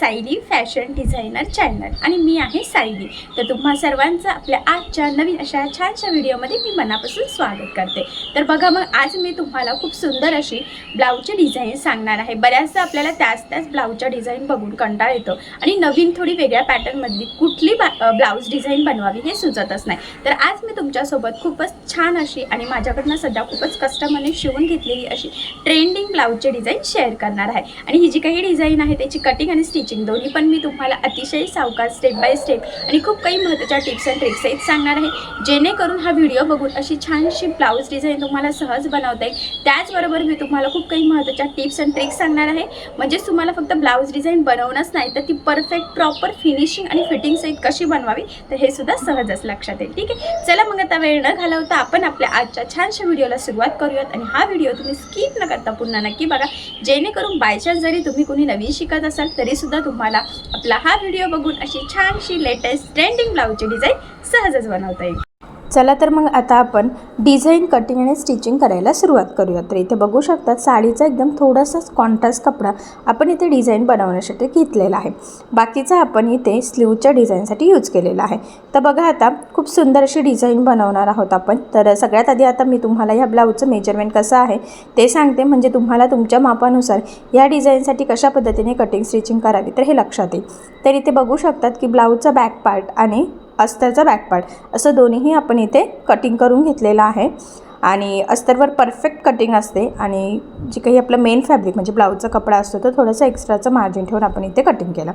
Sayali fashion designer channel. आणि मी आहे सायली. तर तुम्हा सर्वांचं आपल्या आजच्या नवीन अशा छानशा व्हिडिओमध्ये मी मनापासून स्वागत करते. तर बघा मग आज मी तुम्हाला खूप सुंदर अशी ब्लाऊजची डिझाईन सांगणार आहे. बऱ्याचदा आपल्याला त्याच त्याच ब्लाऊजच्या डिझाईन बघून कंटाळ येतो. आणि नवीन थोडी वेगळ्या पॅटर्नमधली कुठली बा ब्लाऊज डिझाईन बनवावी हे सुचतच नाही. तर आज मी तुमच्यासोबत खूपच छान अशी आणि माझ्याकडनं सध्या खूपच कस्टमरने शिवून घेतलेली अशी ट्रेंडिंग ब्लाऊजची डिझाईन शेअर करणार आहे. आणि ही जी काही डिझाईन आहे त्याची कटिंग आणि स्टिचिंग दोन्ही पण मी तुम्हाला अतिशय सावकाश स्टेप बाय स्टेप आणि खूप काही महत्त्वाच्या टिप्स अँड ट्रिक्स आहेत सांगणार आहे. जेणेकरून हा व्हिडिओ बघून अशी छानशी ब्लाऊज डिझाईन तुम्हाला सहज बनवता येईल. त्याचबरोबर मी तुम्हाला खूप काही महत्त्वाच्या टिप्स अँड ट्रिक्स सांगणार आहे. म्हणजेच तुम्हाला फक्त ब्लाऊज डिझाईन बनवणंच नाही तर ती परफेक्ट प्रॉपर फिनिशिंग आणि फिटिंग सहित कशी बनवावी तर हे सुद्धा सहजच लक्षात येईल. ठीक आहे? चला मग आता वेळ न घालवता आपण आपल्या आजच्या छानशा व्हिडिओला सुरुवात करूयात आणि हा व्हिडिओ तुम्ही स्किप न करता पुन्हा नक्की बघा. जेणेकरून बायचान्स जरी तुम्ही कोणी नवीन शिकत असाल तरीसुद्धा तुम्हाला आपला हा व्हिडिओ बघून अशी छानशी लेटेस्ट ट्रेंडिंग ब्लाऊजची डिझाईन सहजच बनवता येईल. चला तर मग आता आपण डिझाईन कटिंग आणि स्टिचिंग करायला सुरुवात करूया. तर इथे बघू शकतात साडीचा एकदम थोडासाच कॉन्ट्रास्ट कपडा आपण इथे डिझाईन बनवण्यासाठी घेतलेला आहे. बाकीचा आपण इथे स्लीवच्या डिझाईनसाठी यूज केलेला आहे. तर बघा आता खूप सुंदर अशी डिझाईन बनवणार आहोत आपण. तर सगळ्यात आधी आता मी तुम्हाला ह्या ब्लाऊजचं मेजरमेंट कसं आहे ते सांगते. म्हणजे तुम्हाला तुमच्या मापानुसार या डिझाईनसाठी कशा पद्धतीने कटिंग स्टिचिंग करावी तर हे लक्षात येईल. तर इथे बघू शकतात की ब्लाऊजचा बॅक पार्ट आणि अस्तरचा बॅकपार्ट असं दोन्हीही आपण इथे कटिंग करून घेतलेलं आहे. आणि अस्तरवर परफेक्ट कटिंग असते. आणि जे काही आपलं मेन फॅब्रिक म्हणजे ब्लाऊजचा कपडा असतो तो थोडंसं एक्स्ट्राचं मार्जिन ठेवून आपण इथे कटिंग केलं.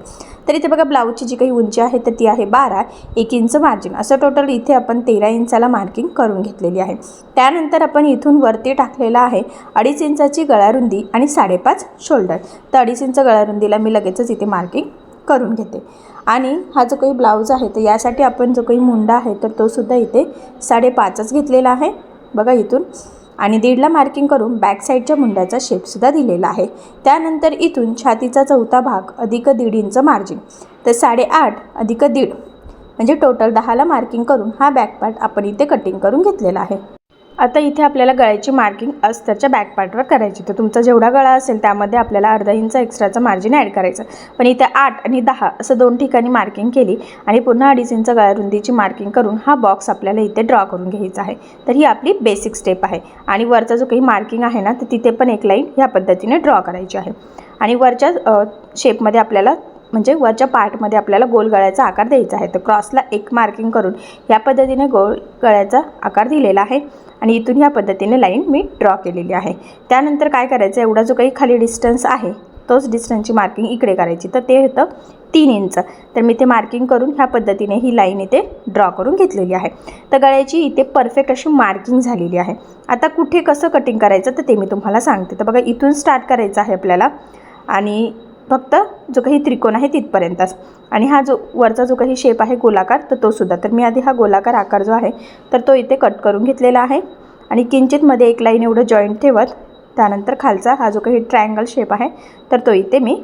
तर इथे बघा ब्लाऊजची जी काही उंची आहे तर ती आहे बारा एक इंच मार्जिन असं टोटल इथे आपण तेरा इंचाला मार्किंग करून घेतलेली आहे. त्यानंतर आपण इथून वरती टाकलेला आहे अडीच इंचाची गळारुंदी आणि साडेपाच शोल्डर तर अडीच इंच गळारुंदीला मी लगेचच इथे मार्किंग करून घेते. आणि हा जो काही ब्लाऊज आहे तर यासाठी आपण जो काही मुंडा आहे तर तोसुद्धा इथे साडेपाचच घेतलेला आहे. बघा इथून. आणि दीडला मार्किंग करून बॅक साईडच्या मुंड्याचा शेपसुद्धा दिलेला आहे. त्यानंतर इथून छातीचा चौथा भाग अधिक दीड इंच मार्जिन तर साडेआठ अधिक दीड म्हणजे टोटल दहाला मार्किंग करून हा बॅक पार्ट आपण इथे कटिंग करून घेतलेला आहे. आता इथे आपल्याला गळ्याची मार्किंग अस्तरच्या बॅक पार्टवर करायची तर तुमचा जेवढा गळा असेल त्यामध्ये आपल्याला अर्धा इंच एक्स्ट्राचं मार्जिन ॲड करायचं पण इथे आठ आणि दहा असं दोन ठिकाणी मार्किंग केली आणि पुन्हा अडीच इंच गळ्या रुंदीची मार्किंग करून हा बॉक्स आपल्याला इथे ड्रॉ करून घ्यायचा आहे. तर ही आपली बेसिक स्टेप आहे. आणि वरचा जो काही मार्किंग आहे ना तर तिथे पण एक लाईन ह्या पद्धतीने ड्रॉ करायची आहे. आणि वरच्या शेपमध्ये आपल्याला म्हणजे वरच्या पार्टमध्ये आपल्याला गोल गळ्याचा आकार द्यायचा आहे. तर क्रॉसला एक मार्किंग करून या पद्धतीने गोल गळ्याचा आकार दिलेला आहे. आणि इथून ह्या पद्धतीने लाईन मी ड्रॉ केलेली आहे. त्यानंतर काय करायचं एवढा जो काही खाली डिस्टन्स आहे तोच डिस्टन्सची मार्किंग इकडे करायची. तर ते होतं तीन इंच. तर मी ते मार्किंग करून ह्या पद्धतीने ही लाईन इथे ड्रॉ करून घेतलेली आहे. तर गळ्याची इथे परफेक्ट अशी मार्किंग झालेली आहे. आता कुठे कसं कटिंग करायचं तर ते मी तुम्हाला सांगते. तर बघा इथून स्टार्ट करायचं आहे आपल्याला. आणि फक्त जो काही त्रिकोण आहे तिथपर्यंतच आणि हा जो वरचा जो काही शेप आहे गोलाकार तर तो सुद्धा. तर मी आधी हा गोलाकार आकार जो आहे तर तो इथे कट करून घेतलेला आहे. आणि किंचितमध्ये एक लाईन एवढं जॉईंट ठेवत त्यानंतर खालचा हा जो काही ट्रायंगल शेप आहे तर तो इथे मी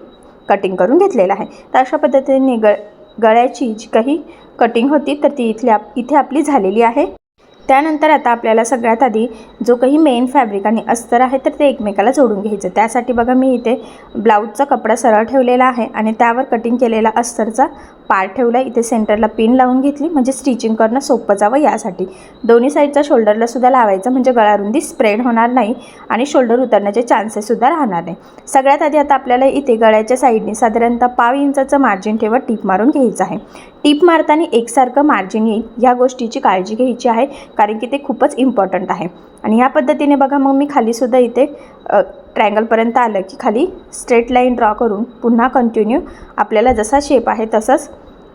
कटिंग करून घेतलेला आहे. तर अशा पद्धतीने गळ गळ्याची जी काही कटिंग होती तर ती इथल्या इथे आपली झालेली आहे. त्यानंतर आता आपल्याला सगळ्यात आधी जो काही मेन फॅब्रिक आणि अस्तर आहे तर ते एकमेकाला जोडून घ्यायचं. त्यासाठी बघा मी इथे ब्लाऊजचा कपडा सरळ ठेवलेला आहे आणि त्यावर कटिंग केलेला अस्तरचा पार्ट ठेवला इथे सेंटरला पिन लावून घेतली म्हणजे स्टिचिंग करणं सोपं जावं यासाठी. दोन्ही साईडचा शोल्डरला सुद्धा लावायचं म्हणजे गळारुंदी स्प्रेड होणार नाही आणि शोल्डर उतरण्याचे चान्सेससुद्धा राहणार नाही. सगळ्यात आधी आता आपल्याला इथे गळ्याच्या साईडने साधारणतः पाव इंचाचं मार्जिन ठेवत टीप मारून घ्यायचं आहे. टीप मारताना एकसारखं मार्जिन येईल ह्या गोष्टीची काळजी घ्यायची आहे कारण की ते खूपच इम्पॉर्टंट आहे. आणि ह्या पद्धतीने बघा मग मी खालीसुद्धा इथे ट्रँगलपर्यंत आलं की खाली स्ट्रेट लाईन ड्रॉ करून पुन्हा कंटिन्यू आपल्याला जसा शेप आहे तसंच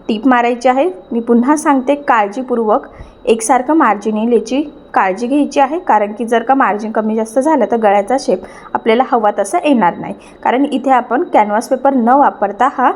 टीप मारायची आहे. मी पुन्हा सांगते काळजीपूर्वक एकसारखं मार्जिन येईल याची काळजी घ्यायची आहे कारण की जर का मार्जिन कमी जास्त झालं तर गळ्याचा शेप आपल्याला हवा तसा येणार नाही. कारण इथे आपण कॅनव्हास पेपर न वापरता हा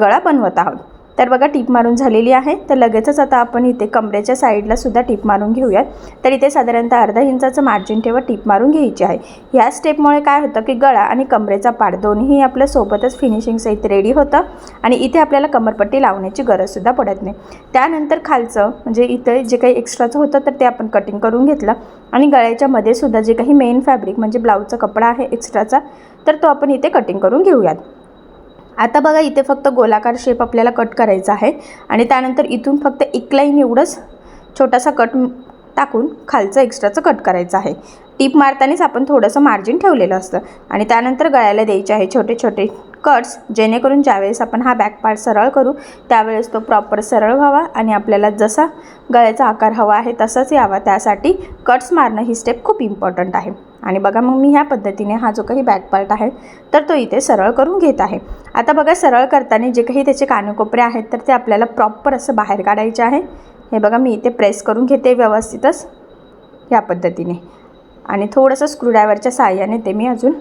गळा बनवत आहोत. तर बघा टीप मारून झालेली आहे. तर लगेचच आता आपण इथे कमरेच्या साईडला सुद्धा टीप मारून घेऊयात. तर इथे साधारणतः अर्धा इंचाचं मार्जिन ठेवत टीप मारून घ्यायची आहे. ह्या स्टेपमुळे काय होतं की गळा आणि कमरेचा पाड दोन्ही आपल्या सोबतच फिनिशिंग सहित रेडी होतं आणि इथे आपल्याला कमरपट्टी लावण्याची गरजसुद्धा पडत नाही. त्यानंतर खालचं म्हणजे इथे जे काही एक्स्ट्राचं होतं तर ते आपण कटिंग करून घेतलं आणि गळ्याच्या मध्ये सुद्धा जे काही मेन फॅब्रिक म्हणजे ब्लाऊजचा कपडा आहे एक्स्ट्राचा तर तो आपण इथे कटिंग करून घेऊयात. आता बघा इथे फक्त गोलाकार शेप आपल्याला कट करायचा आहे. आणि त्यानंतर इथून फक्त एक लाईन एवढंच छोटासा कट टाकून खालचं एक्स्ट्राचं कट करायचं आहे. टीप मारतानाच आपण थोडंसं मार्जिन ठेवलेलं असतं. आणि त्यानंतर गळ्याला द्यायचे आहे छोटे छोटे कट्स जेणेकरून ज्यावेळेस आपण हा बॅक पार्ट सरळ करू त्यावेळेस तो प्रॉपर सरळ व्हावा आणि आपल्याला जसा गळ्याचा आकार हवा आहे तसाच यावा. त्यासाठी कट्स मारणं ही स्टेप खूप इम्पॉर्टंट आहे. आणि बघा मग मी ह्या पद्धतीने हा जो काही बॅक पार्ट आहे तर तो इथे सरळ करून घेत आहे. आता बघा सरळ करताना जे काही त्याचे कानेकोपरे आहेत तर ते आपल्याला प्रॉपर असं बाहेर काढायचे आहे. हे बघा मी इथे प्रेस करून घेते व्यवस्थितच या पद्धतीने. आणि थोडंसं स्क्रूड्रायव्हरच्या साहाय्याने ते मी अजून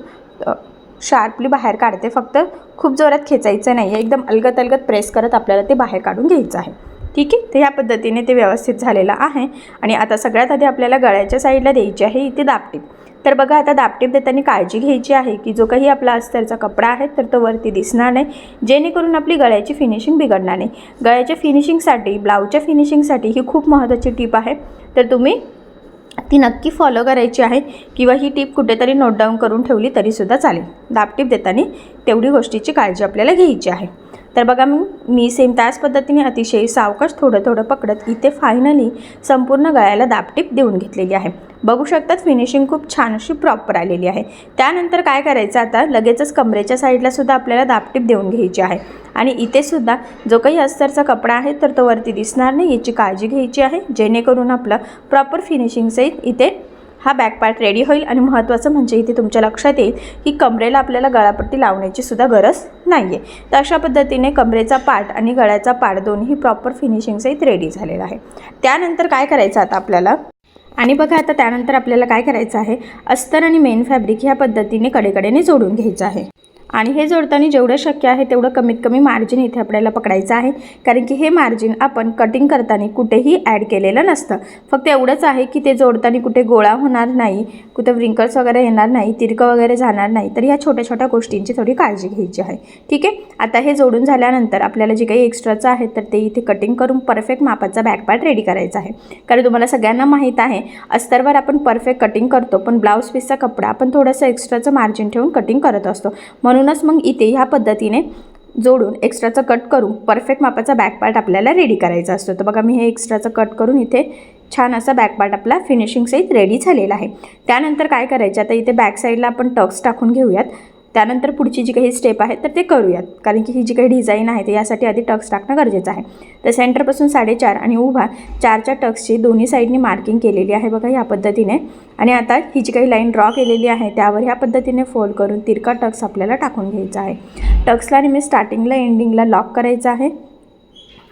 शार्पली बाहेर काढते. फक्त खूप जोरात खेचायचं नाही आहे एकदम अलगत अलगत प्रेस करत आपल्याला ते बाहेर काढून घ्यायचं आहे. ठीक आहे? तर ह्या पद्धतीने ते व्यवस्थित झालेलं आहे. आणि आता सगळ्यात आधी आपल्याला गळ्याच्या साईडला द्यायची आहे. इथे दापटीप तर बघा आता दापटीप देताना काळजी घ्यायची आहे की जो काही आपला अस्तरचा कपडा आहे तर तो वरती दिसणार नाही जेणेकरून आपली गळ्याची फिनिशिंग बिघडणार नाही. गळ्याच्या फिनिशिंगसाठी ब्लाऊजच्या फिनिशिंगसाठी ही खूप महत्त्वाची टीप आहे. तर तुम्ही ती नक्की फॉलो करायची आहे किंवा ही टीप कुठेतरी नोट डाऊन करून ठेवली तरीसुद्धा चालेल. दाबटीप देताना तेवढी गोष्टीची काळजी आपल्याला घ्यायची आहे. तर बघा मी मी सेम त्याच पद्धतीने अतिशय सावकाश थोडं थोडं पकडत इथे फायनली संपूर्ण गळ्याला दाबटीप देऊन घेतलेली आहे. बघू शकतात फिनिशिंग खूप छान अशी प्रॉपर आलेली आहे. त्यानंतर काय करायचं आता? लगेचच कमरेच्या साईडला सुद्धा आपल्याला दाबटीप देऊन घ्यायची आहे. आणि इथे सुद्धा जो काही अस्तरचा कपडा आहे तर तो वरती दिसणार नाही याची काळजी घ्यायची आहे. जेणेकरून आपलं प्रॉपर फिनिशिंगसहित इथे हा बॅक पार्ट रेडी होईल. आणि महत्त्वाचं म्हणजे इथे तुमच्या लक्षात येईल की कमरेला आपल्याला गळापट्टी लावण्याची सुद्धा गरज नाही आहे तर अशा पद्धतीने कमरेचा पार्ट आणि गळ्याचा पार्ट दोन्ही प्रॉपर फिनिशिंगसहित रेडी झालेला आहे. त्यानंतर काय करायचं आता आपल्याला? आणि बघा आता त्यानंतर आपल्याला काय करायचं आहे? अस्तर आणि मेन फॅब्रिक ह्या पद्धतीने कडेकडेने जोडून घ्यायचं आहे. आणि हे जोडताना जेवढं शक्य आहे तेवढं कमीत कमी मार्जिन इथे आपल्याला पकडायचं आहे. कारण की हे मार्जिन आपण कटिंग करताना कुठेही ॲड केलेलं नसतं. फक्त एवढंच आहे की ते जोडताना कुठे गोळा होणार नाही कुठे व्रिंकल्स वगैरे येणार नाही तिरकं वगैरे जाणार नाही. तर ह्या छोट्या छोट्या गोष्टींची थोडी काळजी घ्यायची आहे. ठीक आहे? आता हे जोडून झाल्यानंतर आपल्याला जे काही एक्स्ट्राचं आहे तर ते इथे कटिंग करून परफेक्ट मापाचा बॅक रेडी करायचा आहे. कारण तुम्हाला सगळ्यांना माहीत आहे अस्तरवर आपण परफेक्ट कटिंग करतो पण ब्लाऊज पीसचा कपडा आपण थोडंसं एक्स्ट्राचं मार्जिन ठेवून कटिंग करत असतो. म्हणून म्हणूनच मग इथे ह्या पद्धतीने जोडून एक्स्ट्राचं कट करून परफेक्ट मापाचा बॅक पार्ट आपल्याला रेडी करायचा असतो. तर बघा मी हे एक्स्ट्राचं कट करून इथे छान असा बॅक पार्ट आपला फिनिशिंगसहित रेडी झालेला आहे. त्यानंतर काय करायचं? आता इथे बॅक साईडला आपण टक्स टाकून घेऊयात. त्यानंतर पुढची जी काही स्टेप आहे तर ते करूयात. कारण की ही जी काही डिझाईन आहे ते यासाठी आधी टक्स टाकणं गरजेचं आहे. तर सेंटरपासून साडेचार आणि उभा चारच्या टक्सची दोन्ही साईडनी मार्किंग केलेली आहे बघा ह्या पद्धतीने. आणि आता ही जी काही लाईन ड्रॉ केलेली आहे त्यावर ह्या पद्धतीने फोल्ड करून तिरका टक्स आपल्याला टाकून घ्यायचा आहे. टक्सला नेहमी स्टार्टिंगला एंडिंगला लॉक करायचं आहे.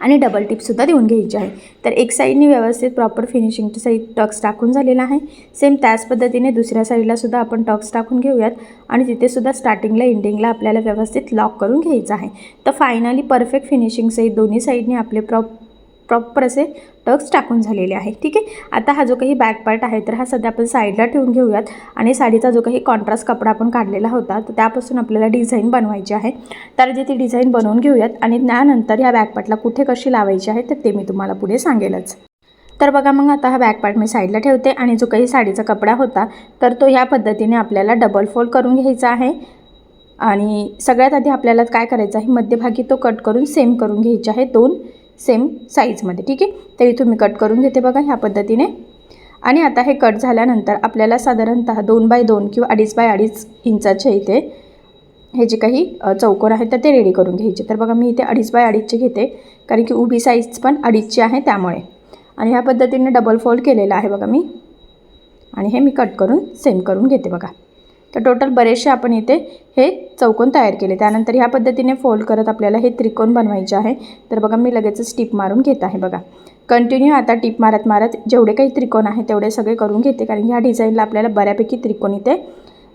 आणि डबल टिपसुद्धा देऊन घ्यायची आहे. तर एक साईडने व्यवस्थित प्रॉपर फिनिशिंगच्या साईड टक्स टाकून झालेला आहे. सेम त्याच पद्धतीने दुसऱ्या साईडलासुद्धा आपण टक्स टाकून घेऊयात. आणि तिथेसुद्धा स्टार्टिंगला एंडिंगला आपल्याला व्यवस्थित लॉक करून घ्यायचं आहे. तर फायनली परफेक्ट फिनिशिंग सहित दोन्ही साईडने आपले प्रॉप प्रॉपर असे टक्स टाकून झालेले आहे. ठीक आहे? आता हा जो काही बॅक पार्ट आहे तर हा सध्या आपण साईडला ठेवून घेऊयात. आणि साडीचा जो काही कॉन्ट्रास्ट कपडा आपण काढलेला होता तर त्यापासून आपल्याला डिझाईन बनवायची आहे. तर जे ती डिझाईन बनवून घेऊयात आणि त्यानंतर ह्या बॅक पार्टला कुठे कशी लावायची आहे तर ते मी तुम्हाला पुढे सांगेलच. तर बघा मग आता हा बॅक पार्ट मी साईडला ठेवते आणि जो काही साडीचा कपडा होता तर तो ह्या पद्धतीने आपल्याला डबल फोल्ड करून घ्यायचा आहे. आणि सगळ्यात आधी आपल्याला काय करायचं आहे मध्यभागी तो कट करून सेम करून घ्यायचे आहे दोन. सेम साईजमध्ये ठीक आहे? तर इथून मी कट करून घेते बघा ह्या पद्धतीने. आणि आता हे कट झाल्यानंतर आपल्याला साधारणतः दोन बाय दोन किंवा अडीच बाय अडीच इंचाचे इथे हे जे काही चौकोन आहेत तर ते रेडी करून घ्यायचे. तर बघा मी इथे अडीच बाय अडीचचे घेते कारण की उभी साईज पण अडीचची आहे त्यामुळे. आणि ह्या पद्धतीने डबल फोल्ड केलेलं आहे बघा मी. आणि हे मी कट करून सेम करून घेते बघा. तर टोटल बरेचसे आपण इथे हे चौकोन तयार केले. त्यानंतर ह्या पद्धतीने फोल्ड करत आपल्याला हे त्रिकोण बनवायचे आहे. तर बघा मी लगेचच टिप मारून घेत आहे बघा. कंटिन्यू आता टिप मारत मारत जेवढे काही त्रिकोण आहे तेवढे सगळे करून घेते कारण ह्या डिझाईनला आपल्याला बऱ्यापैकी त्रिकोण इथे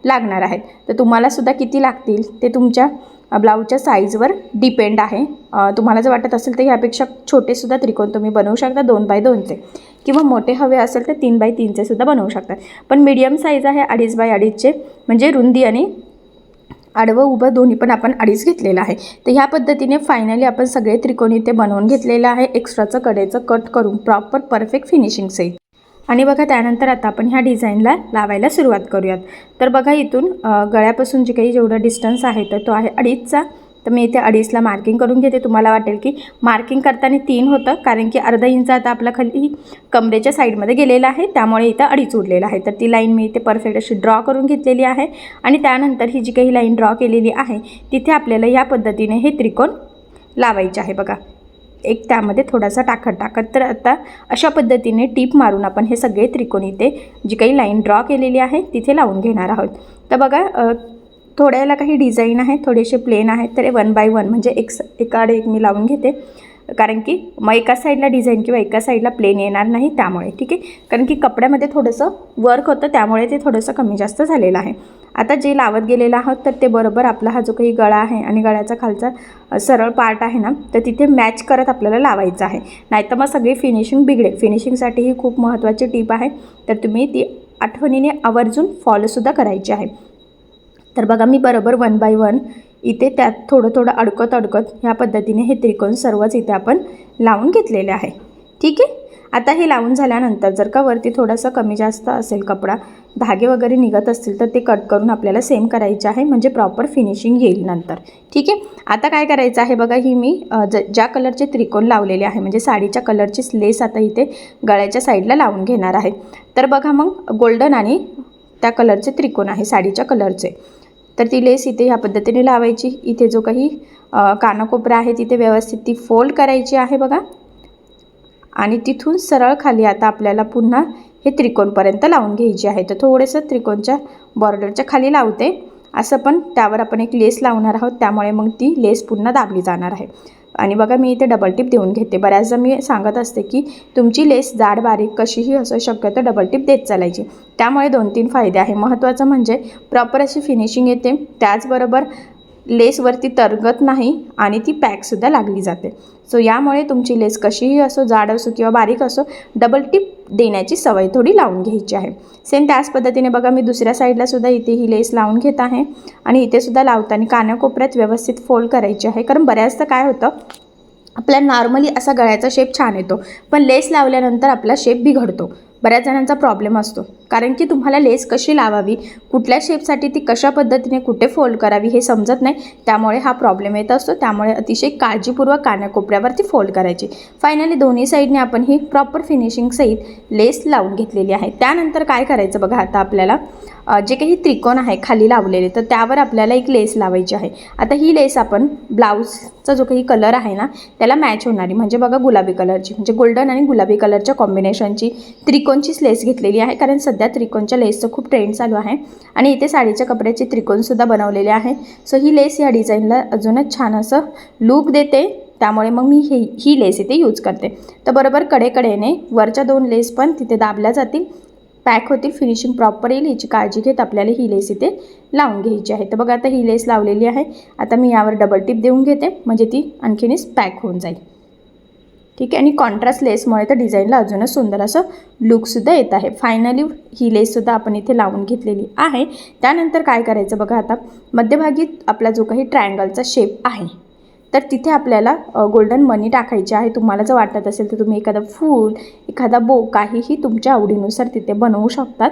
लागणार आहेत. तर तुम्हालासुद्धा किती लागतील ते तुमच्या ब्लाऊजच्या साईजवर डिपेंड आहे. तुम्हाला जर वाटत असेल तर ह्यापेक्षा छोटेसुद्धा त्रिकोण तुम्ही बनवू शकता दोन बाय दोनचे. किंवा मोठे हवे असेल तर तीन बाय तीनचे सुद्धा बनवू शकतात. पण मीडियम साईज आहे अडीच बाय अडीचचे म्हणजे रुंदी आणि आडवं उभं दोन्ही पण आपण अडीच घेतलेलं आहे. तर ह्या पद्धतीने फायनली आपण सगळे त्रिकोणी ते बनवून घेतलेलं आहे. एक्स्ट्राचं कडेचं कट करून प्रॉपर परफेक्ट फिनिशिंग सहित आणि बघा त्यानंतर आता आपण ह्या डिझाईनला लावायला सुरुवात करूयात. तर बघा इथून गळ्यापासून जे काही जेवढं डिस्टन्स आहे तर तो आहे अडीचचा. तर मी इथे अडीचला मार्किंग करून घेते. तुम्हाला वाटेल की मार्किंग करताना तीन होतं कारण की अर्धा इंच आता आपला खाली कमरेच्या साईडमध्ये गेलेला आहे. त्यामुळे इथं अडीच उरलेलं आहे. तर ती लाईन मी इथे परफेक्ट अशी ड्रॉ करून घेतलेली आहे. आणि त्यानंतर ही जी काही लाईन ड्रॉ केलेली आहे तिथे आपल्याला या पद्धतीने हे त्रिकोण लावायचे आहे. बघा एक त्यामध्ये थोडासा टाकत टाकत तर आता अशा पद्धतीने टीप मारून आपण हे सगळे त्रिकोण इथे जी काही लाईन ड्रॉ केलेली आहे तिथे लावून घेणार आहोत. तर बघा थोड्याला काही डिझाईन आहे थोडेसे प्लेन आहेत तर वन बाय वन म्हणजे एक स एकाड एक मी लावून घेते. कारण की मग एका साईडला डिझाईन किंवा एका साईडला प्लेन येणार नाही त्यामुळे ठीक आहे? कारण की कपड्यामध्ये थोडंसं वर्क होतं त्यामुळे ते थोडंसं कमी जास्त झालेलं आहे. आता जे लावत गेलेलं आहोत तर ते बरोबर आपला हा जो काही गळा आहे आणि गळ्याचा खालचा सरळ पार्ट आहे ना तर तिथे मॅच करत आपल्याला लावायचं आहे. नाहीतर मग सगळी फिनिशिंग बिघडेल. फिनिशिंगसाठी ही खूप महत्त्वाची टीप आहे. तर तुम्ही ती आठवणीने आवर्जून फॉलोसुद्धा करायची आहे. तर बघा मी बरोबर वन बाय वन इथे त्यात थोडं थोडं अडकत अडकत ह्या पद्धतीने हे त्रिकोण सर्वच इथे आपण लावून घेतलेले आहे. ठीक आहे? आता हे लावून झाल्यानंतर जर का वरती थोडासा कमी जास्त असेल कपडा धागे वगैरे निघत असतील तर ते कट करून आपल्याला सेम करायचे आहे म्हणजे प्रॉपर फिनिशिंग येईल नंतर. ठीक आहे? आता काय करायचं आहे बघा ही मी ज ज्या कलरचे त्रिकोण लावलेले आहे म्हणजे साडीच्या कलरचीच लेस आता इथे गळ्याच्या साईडला लावून घेणार आहे. तर बघा मग गोल्डन आणि त्या कलरचे त्रिकोण आहे साडीच्या कलरचे तर ती लेस इथे ह्या पद्धतीने लावायची. इथे जो काही कानाकोपरा आहे तिथे व्यवस्थित ती फोल्ड करायची आहे बघा. आणि तिथून सरळ खाली आता आपल्याला पुन्हा हे त्रिकोणपर्यंत लावून घ्यायची आहे. तर थोडंसं त्रिकोणच्या बॉर्डरच्या खाली लावते. असं पण त्यावर आपण एक लेस लावणार आहोत. त्यामुळे मग ती लेस पुन्हा दाबली जाणार आहे. आणि बघा मी इथे डबल टिप देऊन घेते. बऱ्याचदा मी सांगत असते की तुमची लेस जाड बारीक कशीही असो शक्यतो डबल टिप देत चालायची. त्यामुळे दोन तीन फायदे आहे. महत्त्वाचं म्हणजे प्रॉपर अशी फिनिशिंग येते. त्याचबरोबर लेसवरती तरगत नाही आणि ती पॅकसुद्धा लागली जाते. सो यामुळे तुमची लेस कशीही असो जाड असो किंवा बारीक असो डबल टिप देण्याची सवय थोडी लावून घ्यायची आहे. सेम त्याच पद्धतीने बघा मी दुसऱ्या साईडला सुद्धा इथे ही लेस लावून घेत आहे. आणि इथे सुद्धा लावताना कानाकोपऱ्यात व्यवस्थित फोल्ड करायची आहे. कारण बऱ्याचदा काय होतं आपल्या नॉर्मली असा गळ्याचा शेप छान येतो. पण लेस लावल्यानंतर आपला शेप बिघडतो. बऱ्याच जणांचा प्रॉब्लेम असतो. कारण की तुम्हाला लेस कशी लावावी कुठल्या शेपसाठी ती कशा पद्धतीने कुठे फोल्ड करावी हे समजत नाही. त्यामुळे हा प्रॉब्लेम येत असतो. त्यामुळे अतिशय काळजीपूर्वक कानाकोपऱ्यावरती फोल्ड करायची. फायनली दोन्ही साईडने आपण ही प्रॉपर फिनिशिंग सहित लेस लावून घेतलेली आहे. त्यानंतर काय करायचं बघा आता आपल्याला? जे काही त्रिकोण आहे खाली लावलेले तर त्यावर आपल्याला एक लेस लावायची आहे. आता ही लेस आपण ब्लाऊजचा जो काही कलर आहे ना त्याला मॅच होणारी. म्हणजे बघा गुलाबी कलरची म्हणजे गोल्डन आणि गुलाबी कलरच्या कॉम्बिनेशनची त्रिकोण त्रिकोणचीच लेस घेतलेली आहे. कारण सध्या त्रिकोणच्या लेसचं खूप ट्रेंड चालू आहे. आणि इथे साडीच्या कपड्याचे त्रिकोणसुद्धा बनवलेले आहे. सो ही लेस या डिझाईनला अजूनच छान असं लूक देते. त्यामुळे मग मी ही ही लेस इथे यूज करते. तर बरोबर कडेकडेने वरच्या दोन लेस पण तिथे दाबल्या जातील. पॅक होतील फिनिशिंग प्रॉपर येईल. याची काळजी घेत आपल्याला ही लेस इथे लावून घ्यायची आहे. तर बघा आता ही लेस लावलेली आहे. आता मी यावर डबल टिप देऊन घेते. म्हणजे ती आणखीनच पॅक होऊन जाईल. ठीक आहे? आणि कॉन्ट्रास्ट लेसमुळे तर डिझाईनला अजूनच सुंदर असं लुकसुद्धा येत आहे. फायनली ही लेससुद्धा आपण इथे लावून घेतलेली आहे. त्यानंतर काय करायचं बघा आता? मध्यभागी आपला जो काही ट्रायंगलचा शेप आहे तर तिथे आपल्याला गोल्डन मनी टाकायची आहे. तुम्हाला जर वाटत असेल तर तुम्ही एखादं फूल एखादा बो काहीही तुमच्या आवडीनुसार तिथे बनवू शकतात.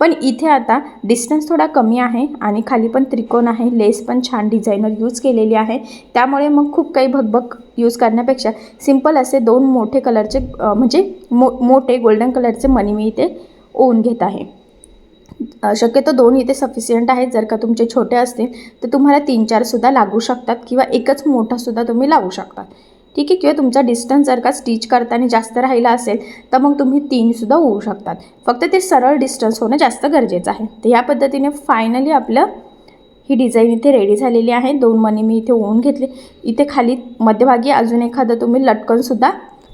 पण इथे आता डिस्टन्स थोडा कमी आहे आणि खाली पण त्रिकोण आहे. लेस पण छान डिझायनर यूज केलेली आहे. त्यामुळे मग खूप काही भगभग यूज करण्यापेक्षा सिंपल असे दोन मोठे कलरचे म्हणजे मो मोठे गोल्डन कलरचे मनी मी इथे ओवून घेत आहे. शक्यतो दोन इथे सफिशियंट आहेत. जर का तुमचे छोटे असतील तर तुम्हाला तीन चारसुद्धा लागू शकतात किंवा एकच मोठासुद्धा तुम्ही लावू शकतात. ठीक आहे किंवा तुमचा डिस्टन्स जर का स्टिच करताना जास्त राहिला असेल तर मग तुम्ही तीनसुद्धा होऊ शकतात. फक्त ते सरळ डिस्टन्स होणं जास्त गरजेचं आहे. तर ह्या पद्धतीने फायनली आपलं ही डिझाईन इथे रेडी झालेली आहे. दोन मनी मी इथे ओवून घेतले. इथे खाली मध्यभागी अजून एखादं तुम्ही लटकनसुद्धा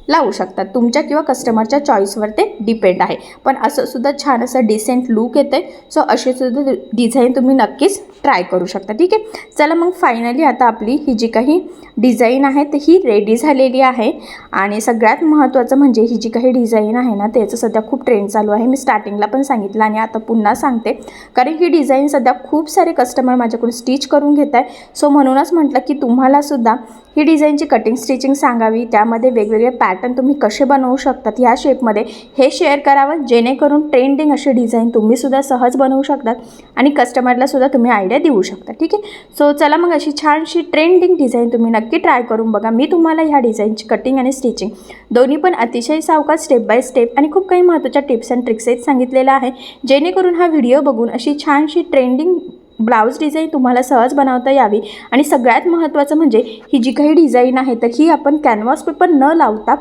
लावू शकतात. तुमच्या किंवा कस्टमरच्या चॉईसवर ते डिपेंड आहे. पण असं सुद्धा छान असं डिसेंट लूक येते सो असे सुद्धा डिझाईन तुम्ही नक्कीच ट्राय करू शकता. ठीक आहे? चला मग फायनली आता आपली ही जी काही डिझाईन आहे तर ही रेडी झालेली आहे. आणि सगळ्यात महत्त्वाचं म्हणजे ही जी काही डिझाईन आहे ना त्याचं सध्या खूप ट्रेंड चालू आहे. मी स्टार्टिंगला पण सांगितलं आणि आता पुन्हा सांगते. कारण ही डिझाईन सध्या खूप सारे कस्टमर माझ्याकडून स्टिच करून घेत आहे सो म्हणूनच म्हटलं की तुम्हालासुद्धा ही डिझाईनची कटिंग स्टिचिंग सांगावी. त्यामध्ये वेगवेगळे पॅ पॅटर्न तुम्ही कसे बनवू शकतात ह्या शेपमध्ये हे शेअर करावं. जेणेकरून ट्रेंडिंग असे डिझाईन तुम्हीसुद्धा सहज बनवू शकतात आणि कस्टमरलासुद्धा तुम्ही आयडिया देऊ शकता. ठीक आहे? सो चला मग अशी छानशी ट्रेंडिंग डिझाईन तुम्ही नक्की ट्राय करून बघा. मी तुम्हाला ह्या डिझाईनची कटिंग आणि स्टिचिंग दोन्ही पण अतिशय सावकाश स्टेप बाय स्टेप आणि खूप काही महत्त्वाच्या टिप्स अँड ट्रिक्सही सांगितलेल्या आहे. जेणेकरून हा व्हिडिओ बघून अशी छानशी ट्रेंडिंग ब्लाऊज डिझाईन तुम्हाला सहज बनवता यावी. आणि सगळ्यात महत्त्वाचं म्हणजे ही जी काही डिझाईन आहे तर ही आपण कॅनव्हास पेपर न लावता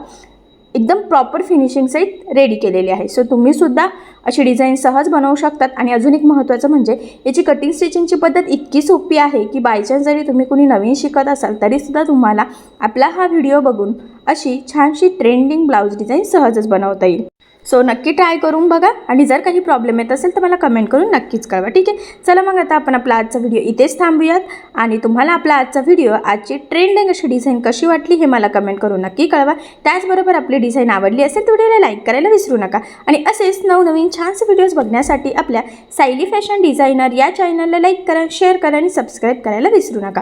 एकदम प्रॉपर फिनिशिंगसहित रेडी केलेली आहे. सो तुम्हीसुद्धा अशी डिझाईन सहज बनवू शकतात. आणि अजून एक महत्त्वाचं म्हणजे याची कटिंग स्टिचिंगची पद्धत इतकी सोपी आहे की बायचान्स जरी तुम्ही कुणी नवीन शिकत असाल तरीसुद्धा तुम्हाला आपला हा व्हिडिओ बघून अशी छानशी ट्रेंडिंग ब्लाऊज डिझाईन सहजच बनवता येईल. सो नक्की ट्राय करून बघा. आणि जर काही प्रॉब्लेम येत असेल तर मला कमेंट करून नक्कीच कळवा. ठीक आहे? चला मग आता आपण आपला आजचा व्हिडिओ इथेच थांबूयात. आणि तुम्हाला आपला आजचा व्हिडिओ आजची ट्रेंडिंग अशी डिझाईन कशी वाटली हे मला कमेंट करून नक्की कळवा. त्याचबरोबर आपली डिझाईन आवडली असेल तर व्हिडिओला लाईक करायला विसरू नका. आणि असेच नवनवीन छानसे व्हिडिओज बघण्यासाठी आपल्या सायली फॅशन डिझायनर या चॅनलला लाईक करा शेअर करा आणि सबस्क्राईब करायला विसरू नका.